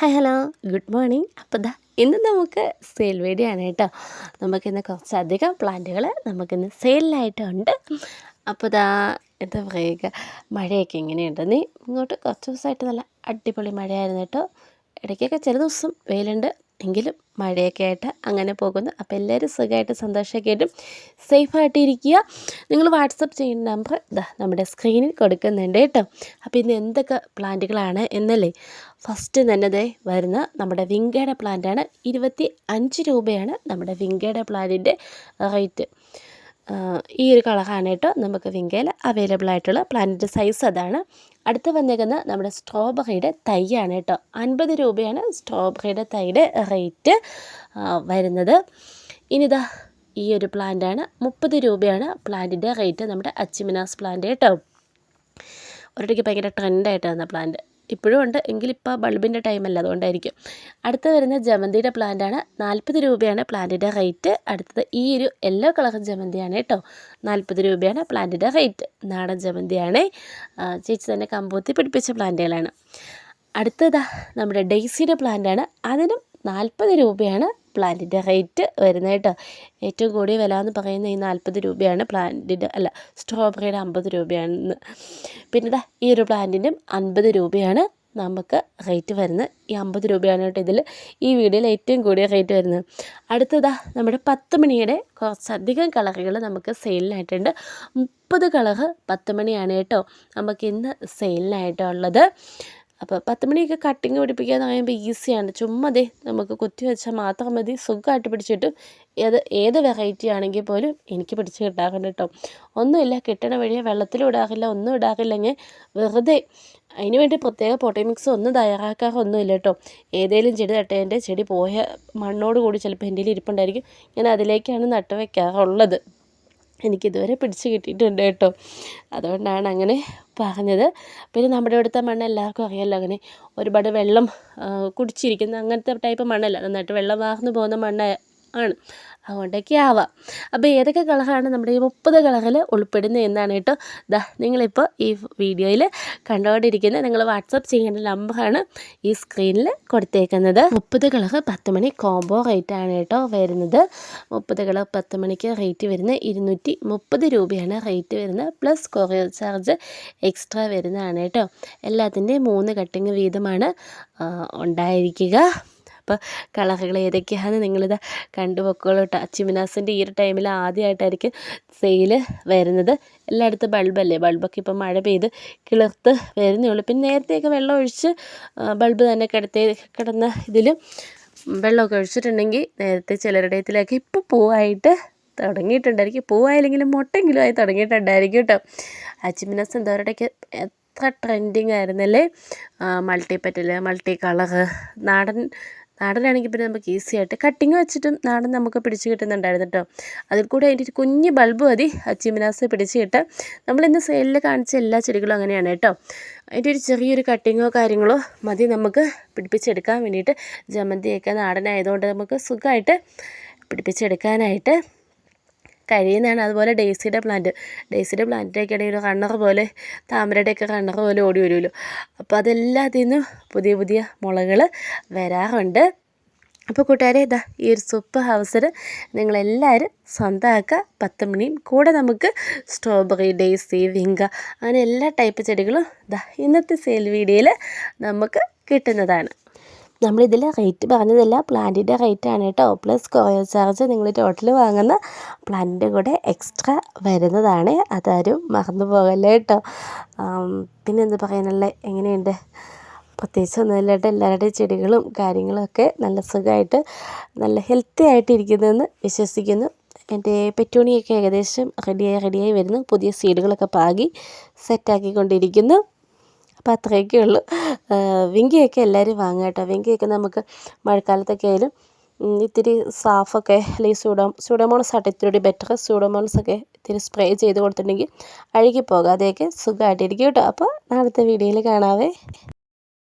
Hi hello. Good morning. അപ്പോൾ ദാ ഇന്ന് നമുക്ക് സെയിൽ വേടിയാണ് കേട്ടോ. നമുക്കിന്ന് കുറച്ചധികം പ്ലാന്റുകൾ നമുക്കിന്ന് സെയിലിലായിട്ടുണ്ട് അപ്പോൾ ദാ എന്താ പറയുക മഴയൊക്കെ നീ ഇങ്ങോട്ട് കുറച്ച് ദിവസമായിട്ട് നല്ല അടിപൊളി മഴയായിരുന്നു കേട്ടോ. ഇടയ്ക്കൊക്കെ ചില ദിവസം വെയിലുണ്ട്. എങ്കിലും മഴയൊക്കെ ആയിട്ട് അങ്ങനെ പോകുന്നു. അപ്പോൾ എല്ലാവരും സുഖമായിട്ട് സന്തോഷമൊക്കെ ആയിട്ടും സേഫായിട്ട് ഇരിക്കുക നിങ്ങൾ വാട്സപ്പ് ചെയ്യുന്ന നമ്പർ ഇതാ നമ്മുടെ സ്ക്രീനിൽ കൊടുക്കുന്നുണ്ട് കേട്ടോ. അപ്പോൾ ഇന്ന് എന്തൊക്കെ പ്ലാന്റുകളാണ് എന്നല്ലേ? ഫസ്റ്റ് തന്നെ വരുന്ന നമ്മുടെ വിങ്കയുടെ പ്ലാന്റാണ്. ഇരുപത്തി രൂപയാണ് നമ്മുടെ വിങ്കയുടെ പ്ലാന്റിന്റെ റേറ്റ്. ഈ ഒരു കളറാണ് കേട്ടോ നമുക്ക് വിങ്കയിൽ അവൈലബിൾ ആയിട്ടുള്ള പ്ലാന്റിന്റെ സൈസ് അതാണ്. അടുത്ത് വന്നേക്കുന്ന നമ്മുടെ സ്ട്രോബെറിയുടെ തൈയാണ് കേട്ടോ അൻപത് രൂപയാണ് സ്ട്രോബെറിയുടെ തൈയുടെ റേറ്റ് വരുന്നത്. ഇനിതാ ഈ ഒരു പ്ലാന്റാണ് മുപ്പത് രൂപയാണ് പ്ലാന്റിന്റെ റേറ്റ് നമ്മുടെ അച്ചിമിനാസ് പ്ലാന്റ് കേട്ടോ ഒരിടയ്ക്ക് ഭയങ്കര ട്രെൻഡായിട്ട് വന്ന പ്ലാന്റ് ഇപ്പോഴും ഉണ്ട്. എങ്കിലിപ്പോൾ ബൾബിന്റെ ടൈമല്ല അതുകൊണ്ടായിരിക്കും. അടുത്ത് വരുന്ന ജമന്തിയുടെ പ്ലാന്റാണ് നാൽപ്പത് രൂപയാണ് പ്ലാന്റിന്റെ റേറ്റ് അടുത്തത് ഈ ഒരു യെല്ലോ കളർ ജമന്തിയാണ് കേട്ടോ. നാൽപ്പത് രൂപയാണ് പ്ലാന്റിന്റെ റേറ്റ് നാടൻ ജമന്തിയാണ്. ചേച്ചി തന്നെ കമ്പൂത്തി പിടിപ്പിച്ച പ്ലാന്റുകളാണ് അടുത്തതാ നമ്മുടെ ഡെയ്സിയുടെ പ്ലാന്റാണ് അതിനും നാൽപ്പത് രൂപയാണ് പ്ലാന്റിന്റെ റേറ്റ് വരുന്നത് കേട്ടോ. ഏറ്റവും കൂടിയ വില എന്ന് പറയുന്നത് ഈ നാൽപ്പത് രൂപയാണ്. പ്ലാന്റിന്റെ അല്ല സ്ട്രോബെറിയുടെ അമ്പത് രൂപയാണ് പിന്നെ ഈ ഒരു പ്ലാന്റിന്റെ അൻപത് രൂപയാണ് നമുക്ക് റേറ്റ് വരുന്നത്. ഈ അമ്പത് രൂപയാണ് കേട്ടോ ഇതിൽ ഈ വീഡിയോയിൽ ഏറ്റവും കൂടിയ റേറ്റ് വരുന്നത്. അടുത്തതാ നമ്മുടെ പത്ത് മണിയുടെ കുറച്ചധികം കളറുകൾ നമുക്ക് സെയിലിനായിട്ടുണ്ട്. മുപ്പത് കളർ പത്ത് മണിയാണ് കേട്ടോ നമുക്ക് ഇന്ന് സെയിലിനായിട്ടുള്ളത്. അപ്പോൾ പത്ത് മണിയൊക്കെ കട്ടിങ് പിടിപ്പിക്കാന്ന് പറയുമ്പോൾ ഈസിയാണ് ചുമ്മാ ദേ നമുക്ക് കുത്തി വെച്ചാൽ മാത്രം മതി. സുഖമായിട്ട് പിടിച്ചിട്ട് ഏത് ഏത് വെറൈറ്റി ആണെങ്കിൽ പോലും എനിക്ക് പിടിച്ച് കിട്ടാറുണ്ട് കേട്ടോ ഒന്നുമില്ല കിട്ടണ വഴിയെ വെള്ളത്തിലും ഇടാറില്ല ഒന്നും ഇടാറില്ലെങ്കിൽ വെറുതെ അതിന് വേണ്ടി പ്രത്യേക പൊട്ടി മിക്സ് ഒന്നും തയ്യാറാക്കാറൊന്നുമില്ല കേട്ടോ ഏതെങ്കിലും ചെടി നട്ടതിന്റെ ചെടി പോയ മണ്ണോട് കൂടി ചിലപ്പോൾ എന്റെ ഇരിപ്പുണ്ടായിരിക്കും. ഞാൻ അതിലേക്കാണ് നട്ട് വയ്ക്കാറുള്ളത് എനിക്കിതുവരെ പിടിച്ച് കിട്ടിയിട്ടുണ്ട് കേട്ടോ. അതുകൊണ്ടാണ് അങ്ങനെ പറഞ്ഞത്. പിന്നെ നമ്മുടെ ഇവിടുത്തെ മണ്ണ് എല്ലാവർക്കും അറിയാമല്ലോ അങ്ങനെ ഒരുപാട് വെള്ളം കുടിച്ചിരിക്കുന്ന അങ്ങനത്തെ ടൈപ്പ് മണ്ണല്ല. നന്നായിട്ട് വെള്ളം വാർന്ന് പോകുന്ന മണ്ണ് ആണ്. അതുകൊണ്ടൊക്കെ ആവാം. അപ്പോൾ ഏതൊക്കെ കളറാണ് നമ്മുടെ ഈ മുപ്പത് കളറിൽ ഉൾപ്പെടുന്നത് എന്നാണ് കേട്ടോ. ദാ നിങ്ങളിപ്പോൾ ഈ വീഡിയോയിൽ കണ്ടുകൊണ്ടിരിക്കുന്നത് നിങ്ങൾ വാട്സപ്പ് ചെയ്യേണ്ട നമ്പറാണ് ഈ സ്ക്രീനിൽ കൊടുത്തേക്കുന്നത്. മുപ്പത് കളർ പത്ത് മണി കോംബോ റേറ്റാണ് കേട്ടോ വരുന്നത്. മുപ്പത് കളർ പത്ത് മണിക്ക് റേറ്റ് വരുന്നത് ഇരുന്നൂറ്റി മുപ്പത് രൂപയാണ് റേറ്റ് വരുന്നത് പ്ലസ് കൊറിയർ ചാർജ് എക്സ്ട്രാ വരുന്നതാണ് കേട്ടോ. എല്ലാത്തിന്റെയും മൂന്ന് കട്ടിങ് വീതമാണ് ഉണ്ടായിരിക്കുക. അപ്പോൾ കളറുകൾ ഏതൊക്കെയാണെന്ന് നിങ്ങളിത് കണ്ടു പൊക്കോളൂ കേട്ടോ അച്ചിമിനാസിന്റെ ഈ ഒരു ടൈമിൽ ആദ്യമായിട്ടായിരിക്കും സെയിൽ വരുന്നത്. എല്ലായിടത്തും ബൾബല്ലേ? ബൾബൊക്കെ ഇപ്പം മഴ പെയ്ത് കിളിർത്ത് വരുന്നേ ഉള്ളൂ. പിന്നെ നേരത്തെയൊക്കെ വെള്ളം ഒഴിച്ച് ബൾബ് തന്നെ കിടത്തേ കിടന്ന ഇതിൽ വെള്ളമൊക്കെ ഒഴിച്ചിട്ടുണ്ടെങ്കിൽ നേരത്തെ ചിലരുടെ ഇതിലൊക്കെ ഇപ്പോൾ പൂവായിട്ട് തുടങ്ങിയിട്ടുണ്ടായിരിക്കും. പൂവായില്ലെങ്കിലും മുട്ടെങ്കിലും ആയി തുടങ്ങിയിട്ടുണ്ടായിരിക്കും കേട്ടോ അച്ചിമിനാസ് പറയുക എത്ര ട്രെൻഡിങ് ആയിരുന്നല്ലേ? മൾട്ടി പെറ്റൽ മൾട്ടി കളർ നാടൻ നാടനാണെങ്കിൽ പിന്നെ നമുക്ക് ഈസി ആയിട്ട് കട്ടിങ് വെച്ചിട്ടും നാടൻ നമുക്ക് പിടിച്ച് കിട്ടുന്നുണ്ടായിരുന്നു കേട്ടോ. അതിൽ കൂടെ അതിന്റെ ഒരു കുഞ്ഞ് ബൾബ് മതി. ചിമിനാസ് പിടിച്ച് കിട്ടാൻ. നമ്മളിന്ന് സെയിലിൽ കാണിച്ച എല്ലാ ചെടികളും അങ്ങനെയാണ് കേട്ടോ. അതിന്റെ ഒരു ചെറിയൊരു കട്ടിങ്ങോ കാര്യങ്ങളോ മതി നമുക്ക് പിടിപ്പിച്ചെടുക്കാൻ വേണ്ടിയിട്ട്. ജമന്തിയൊക്കെ നാടനായതുകൊണ്ട് നമുക്ക് സുഖമായിട്ട് പിടിപ്പിച്ചെടുക്കാനായിട്ട് കഴിയുന്നതാണ് അതുപോലെ ഡേസിയുടെ പ്ലാന്റ്. ഡേസിയുടെ പ്ലാന്റിന്റെയൊക്കെ ഇടയിൽ ഒരു റണ്ണർ പോലെ താമരയുടെയൊക്കെ റണ്ണർ പോലെ ഓടി വരുമല്ലോ. അപ്പോൾ അതെല്ലാത്തിൽ നിന്നും പുതിയ പുതിയ മുളകൾ വരാറുണ്ട്. അപ്പോൾ കൂട്ടുകാരെ ഇതാ ഈ ഒരു സൂപ്പ് ഹൗസിന് നിങ്ങളെല്ലാവരും സ്വന്തമാക്കുക. പത്ത് മണിയും കൂടെ നമുക്ക് സ്ട്രോബെറി ഡേസി വിങ്ക അങ്ങനെ എല്ലാ ടൈപ്പ് ചെടികളും ഇതാ ഇന്നത്തെ സെയിൽ വീഡിയോയിൽ നമുക്ക് കിട്ടുന്നതാണ്. നമ്മളിതിൽ റേറ്റ് പറഞ്ഞതല്ല പ്ലാന്റിന്റെ റേറ്റാണ് കേട്ടോ. പ്ലസ് കൊറിയർ ചാർജ് നിങ്ങൾ ടോട്ടൽ വാങ്ങുന്ന പ്ലാന്റിന്റെ കൂടെ എക്സ്ട്രാ വരുന്നതാണ്. അതാരും മറന്നു പോകല്ലേ കേട്ടോ. പിന്നെ എന്താ പറയാനുള്ള? എങ്ങനെയുണ്ട്? പ്രത്യേകിച്ച് ഒന്നുമില്ലാട്ട് എല്ലാവരുടെയും ചെടികളും കാര്യങ്ങളൊക്കെ നല്ല സുഖമായിട്ട് നല്ല ഹെൽത്തി ആയിട്ട് ഇരിക്കുന്നതെന്ന് വിശ്വസിക്കുന്നു. എന്റെ പെറ്റൂണിയൊക്കെ ഏകദേശം റെഡിയായി റെഡിയായി വരുന്നു. പുതിയ സീഡുകളൊക്കെ പാകി സെറ്റാക്കിക്കൊണ്ടിരിക്കുന്നു അപ്പോൾ അത്രയൊക്കെ ഉള്ളൂ. വിങ്കിയൊക്കെ എല്ലാവരും വാങ്ങുക കേട്ടോ. വിങ്കിയൊക്കെ നമുക്ക് മഴക്കാലത്തൊക്കെ ആയാലും ഇത്തിരി സാഫൊക്കെ അല്ലെങ്കിൽ സൂഡോ സൂഡോമോണസ് ആട്ടെ ഇത്തിരി ബെറ്റർ ഒക്കെ ഇത്തിരി സ്പ്രേ ചെയ്ത് കൊടുത്തിട്ടുണ്ടെങ്കിൽ അഴുകി പോകാതെയൊക്കെ സുഖമായിട്ടിരിക്കും കേട്ടോ. അപ്പോൾ നാളത്തെ വീഡിയോയിൽ കാണാവേ.